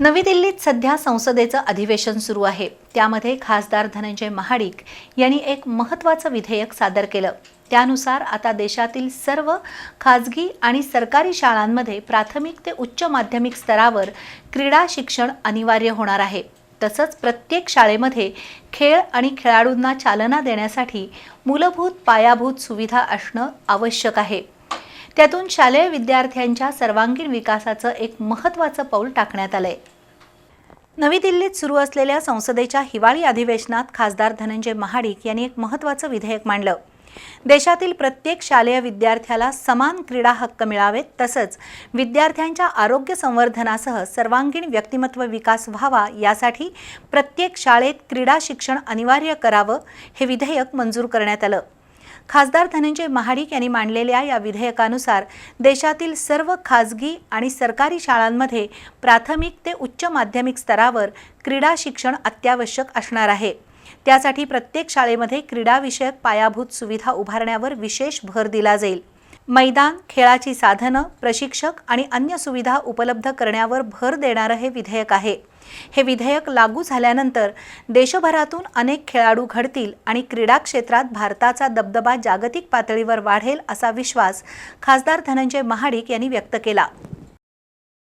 नवी दिल्लीत सध्या संसदेचं अधिवेशन सुरू आहे. त्यामध्ये खासदार धनंजय महाडिक यांनी एक महत्त्वाचं विधेयक सादर केलं. त्यानुसार आता देशातील सर्व खाजगी आणि सरकारी शाळांमध्ये प्राथमिक ते उच्च माध्यमिक स्तरावर क्रीडा शिक्षण अनिवार्य होणार आहे. तसंच प्रत्येक शाळेमध्ये खेळ आणि खेळाडूंना चालना देण्यासाठी मूलभूत पायाभूत सुविधा असणं आवश्यक आहे. त्यातून शालेय विद्यार्थ्यांच्या सर्वांगीण विकासाचं एक महत्त्वाचं पाऊल टाकण्यात आलंय. नवी दिल्लीत सुरू असलेल्या संसदेच्या हिवाळी अधिवेशनात खासदार धनंजय महाडिक यांनी एक महत्त्वाचं विधेयक मांडलं. देशातील प्रत्येक शालेय विद्यार्थ्याला समान क्रीडा हक्क मिळावेत तसंच विद्यार्थ्यांच्या आरोग्य संवर्धनासह सर्वांगीण व्यक्तिमत्व विकास व्हावा यासाठी प्रत्येक शाळेत क्रीडा शिक्षण अनिवार्य करावं हे विधेयक मंजूर करण्यात आलं. खासदार धनंजय महाडिक यांनी मांडलेल्या या विधेयकानुसार देशातील सर्व खाजगी आणि सरकारी शाळांमध्ये प्राथमिक ते उच्च माध्यमिक स्तरावर क्रीडा शिक्षण अत्यावश्यक असणार आहे. त्यासाठी प्रत्येक शाळेमध्ये क्रीडाविषयक पायाभूत सुविधा उभारण्यावर विशेष भर दिला जाईल. मैदान खेळाची साधनं प्रशिक्षक आणि अन्य सुविधा उपलब्ध करण्यावर भर देणारं हे विधेयक आहे. हे विधेयक लागू झाल्यानंतर देशभरातून अनेक खेळाडू घडतील आणि क्रीडा क्षेत्रात भारताचा दबदबा जागतिक पातळीवर वाढेल असा विश्वास खासदार धनंजय महाडिक यांनी व्यक्त केला.